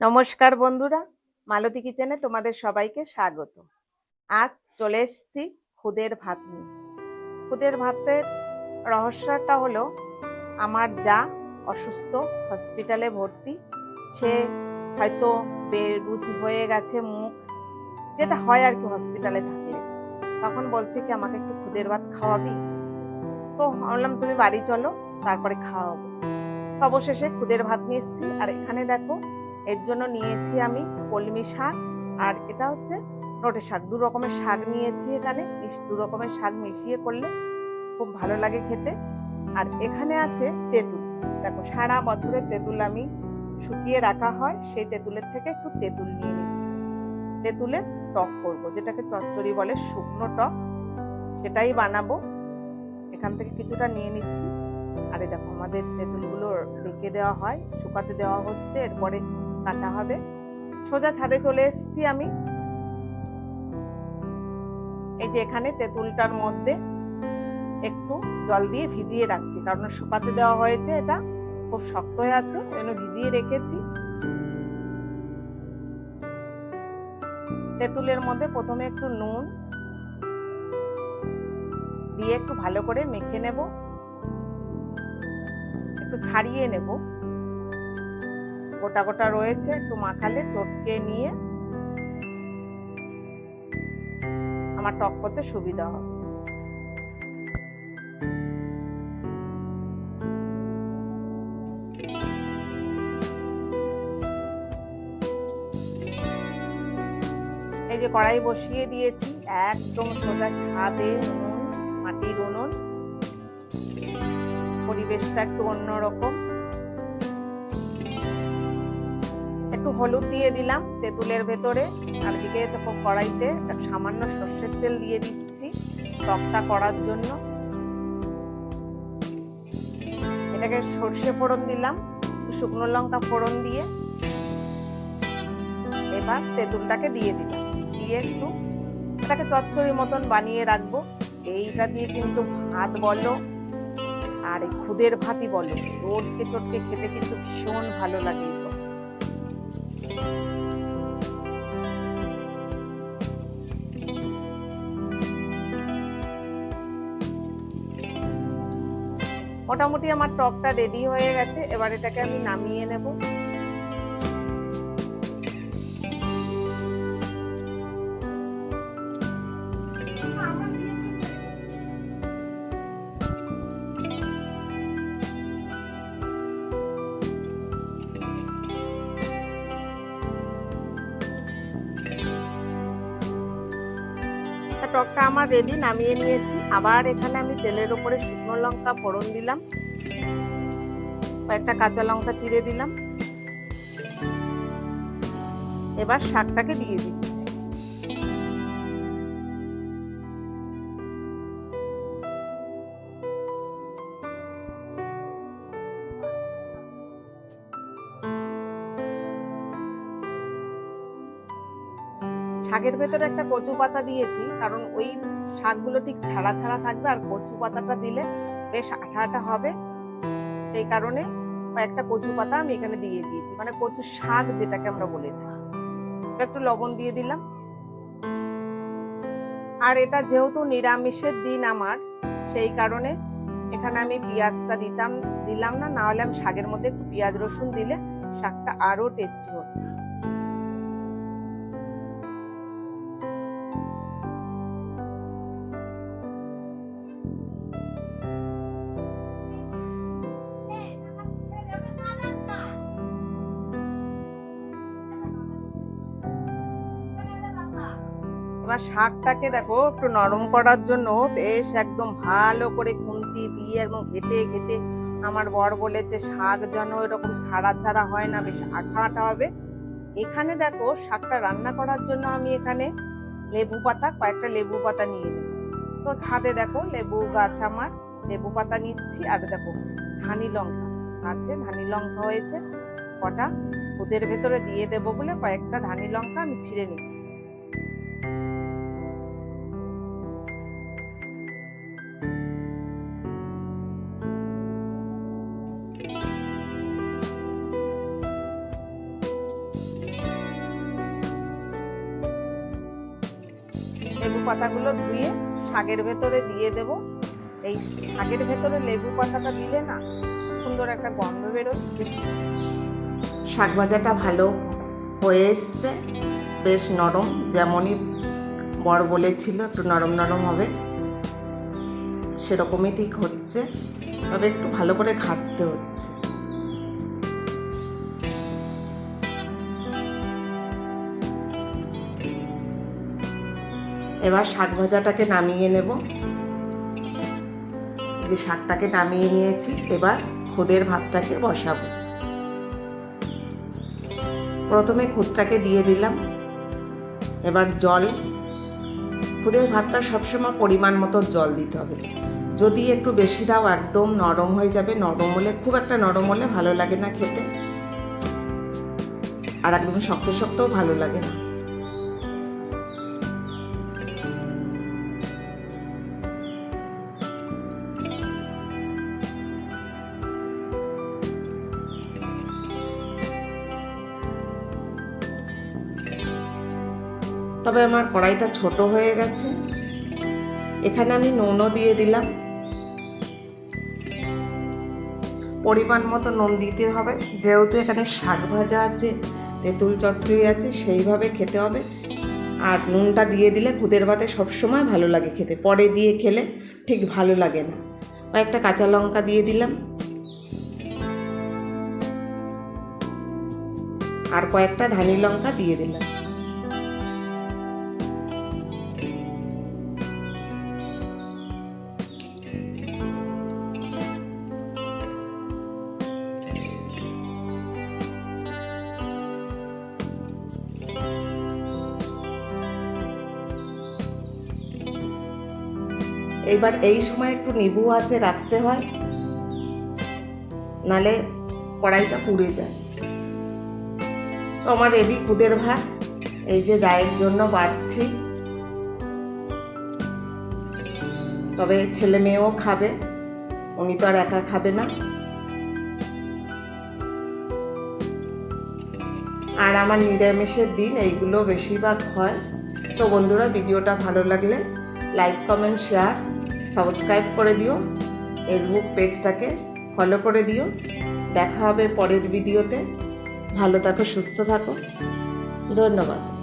নমস্কার বন্ধুরা, মালতী কিচেনে তোমাদের সবাইকে স্বাগত। আজ চলে এসেছি খুদের ভাত নিয়ে। খুদের ভাতের রহস্যটা হলো, আমার যা অসুস্থ হসপিটালে ভর্তি, সে হয়তো বেরুচি হয়ে গেছে মুখ, যেটা হয় আর কি হসপিটালে থাকলে তখন বলছে কি, আমাকে একটু খুদের ভাত খাওয়াবি? তো ভাবলাম, তুমি বাড়ি চলো, তারপরে খাওয়াবো। অবশেষে খুদের ভাত নিয়ে এসেছি। আর এখানে দেখো এর জন্য নিয়েছি আমি কলমি শাক আর এটা হচ্ছে নোটে শাক। দু রকমের শাক নিয়েছি এখানে। দু রকমের শাক মিশিয়ে করলে খুব ভালো লাগে খেতে। আর এখানে আছে তেঁতুল। দেখো, সারা বছরের তেঁতুল আমি শুকিয়ে রাখা হয়, সেই তেঁতুলের থেকে একটু তেঁতুল নিয়ে নিচ্ছি। তেঁতুলের টক করব, যেটাকে চচ্চড়ি বলে, শুকনো টক। সেটাই বানাবো। এখান থেকে কিছুটা নিয়ে নিচ্ছি। আরে দেখো, আমাদের তেঁতুলগুলো রেখে দেওয়া হয়, শুকাতে দেওয়া হচ্ছে। এরপরে কাটা হবে। সোজা ছাদে চলে এসেছি আমি। এই যে এখানে তেঁতুলটার মধ্যে একটু জল দিয়ে ভিজিয়ে রাখছি, কারণ শুকাতে দেওয়া হয়েছে এটা। খুব শক্ত হয়ে আছে যেন ভিজিয়ে রেখেছি। তেঁতুলের মধ্যে প্রথমে একটু নুন দিয়ে একটু ভালো করে মেখে নেব। একটু ছাড়িয়ে নেব। গোটা গোটা রয়েছে, একটু মাখালে চটকে নিয়ে আমার টক করতে সুবিধা হবে। এই যে কড়াই বসিয়ে দিয়েছি, একদম সোজা ছাদে মাটির উনুন। পরিবেশটা একটু অন্যরকম। হলুদ দিয়ে দিলাম তেঁতুলের ভেতরে আর দিকে দেখো কড়াইতে সামান্য সর্ষের তেল দিয়ে দিচ্ছি টকটা করার জন্য। এটাকে সর্ষে ফোড়ন দিলাম, শুকনো লঙ্কা ফোড়ন দিয়ে। এবার তেঁতুলটাকে দিয়ে দিলাম, দিয়ে একটু এটাকে চচ্চড়ি মতন বানিয়ে রাখব। এইটা দিয়ে কিন্তু ভাত বলো আর এই খুদের ভাতই বলো, চটকে চটকে খেতে কিন্তু ভীষণ ভালো লাগে। মোটামুটি আমার টকটা রেডি হয়ে গেছে এবার এটাকে আমি নামিয়ে নেব। টকটা আমার রেডি নামিয়ে নিয়েছি। আবার এখানে আমি তেলের উপরে শুকনো লঙ্কা, ফোড়ন দিলাম। কয়েকটা কাঁচা লঙ্কা চিড়ে দিলাম। এবার শাকটাকে দিয়ে দিচ্ছি। শাকের ভেতরে একটা কচু পাতা দিয়েছি, কারণ ওই শাকগুলো ঠিক ছাড়া ছাড়া থাকবে, আর কচু পাতাটা দিলে বেশ আঠা আঠা হবে। সেই কারণে কয়েকটা কচু পাতা আমি এখানে দিয়ে দিয়েছি মানে কচু শাক যেটাকে আমরা বলে থাকি। একটু লবণ দিয়ে দিলাম। আর এটা যেহেতু নিরামিষের দিন আমার, সেই কারণে এখানে আমি পেঁয়াজটা দিতাম, দিলাম না না হলে আমি শাকের মধ্যে একটু পেঁয়াজ রসুন দিলে শাকটা আরও টেস্টি হতো। এবার শাকটাকে দেখো একটু নরম করার জন্য বেশ একদম ভালো করে খুন্তি দিয়ে একদম ঘেটে ঘেটে আমার বর বলেছে, শাক যেন এরকম ছাড়া ছাড়া হয় না, বেশ আঠা আঠা হবে। এখানে দেখো শাকটা রান্না করার জন্য আমি এখানে লেবু পাতা, কয়েকটা লেবু পাতা নিয়ে নেব। তো ছাদে দেখো লেবু গাছ আমার, লেবু পাতা নিচ্ছি, আর দেখো ধানি লঙ্কা আছে, ধানি লঙ্কা হয়েছে, কটা। ওদের ভেতরে দিয়ে দেবো বলে কয়েকটা ধানি লঙ্কা আমি ছিঁড়ে নিই পাতাগুলো ধুয়ে শাকের ভেতরে দিয়ে দেব। এই শাকের ভেতরে লেবু পাতাটা দিলে না সুন্দর একটা গন্ধ বেরোয়। শাক ভাজাটা ভালো হয়ে এসছে। বেশ নরম, যেমনই বর বলেছিল, একটু নরম নরম হবে। সেরকমই ঠিক হচ্ছে, তবে একটু ভালো করে ঘাটতে হচ্ছে। এবার শাক ভাজাটাকে নামিয়ে নেব। যে শাকটাকে নামিয়ে নিয়েছি, এবার খুদের ভাতটাকে বসাবো। প্রথমে খুদটাকে দিয়ে দিলাম। এবার জল, খুদের ভাতটা সবসময় পরিমাণ মতো জল দিতে হবে। যদি একটু বেশি দাও, একদম নরম হয়ে যাবে। নরম হলে, খুব একটা নরম হলে ভালো লাগে না খেতে। আর একদম শক্ত শক্তও ভালো লাগে না। তবে আমার কড়াইটা ছোট হয়ে গেছে। এখানে আমি নুনও দিয়ে দিলাম। পরিমাণ মতো নুন দিতে হবে। যেহেতু এখানে শাক ভাজা আছে, তেঁতুল চচ্চড়ি আছে, সেইভাবে খেতে হবে। আর নুনটা দিয়ে দিলে খুদের ভাতে সবসময় ভালো লাগে খেতে। পরে দিয়ে খেলে ঠিক ভালো লাগে না। কয়েকটা কাঁচা লঙ্কা দিয়ে দিলাম। আর কয়েকটা ধানি লঙ্কা দিয়ে দিলাম। এবার এই সময় একটু নিবু আছে, রাখতে হয়। নালে কড়াইটা পুড়ে যায়। তো আমার রেডি খুদের ভাত, এই যে গায়ের জন্য বাড়ছি। তবে ছেলে মেয়েও খাবে, উনি তো আর একা খাবে না। আর আমার নিরামিষের দিন, এইগুলো বেশিরভাগ হয়। তো বন্ধুরা, ভিডিওটা ভালো লাগলে লাইক, কমেন্ট, শেয়ার। সাবস্ক্রাইব করে দিও ফেসবুক পেজটাকে ফলো করে দিও। দেখা হবে পরের ভিডিওতে ভালো থাকো, সুস্থ থাকো। ধন্যবাদ।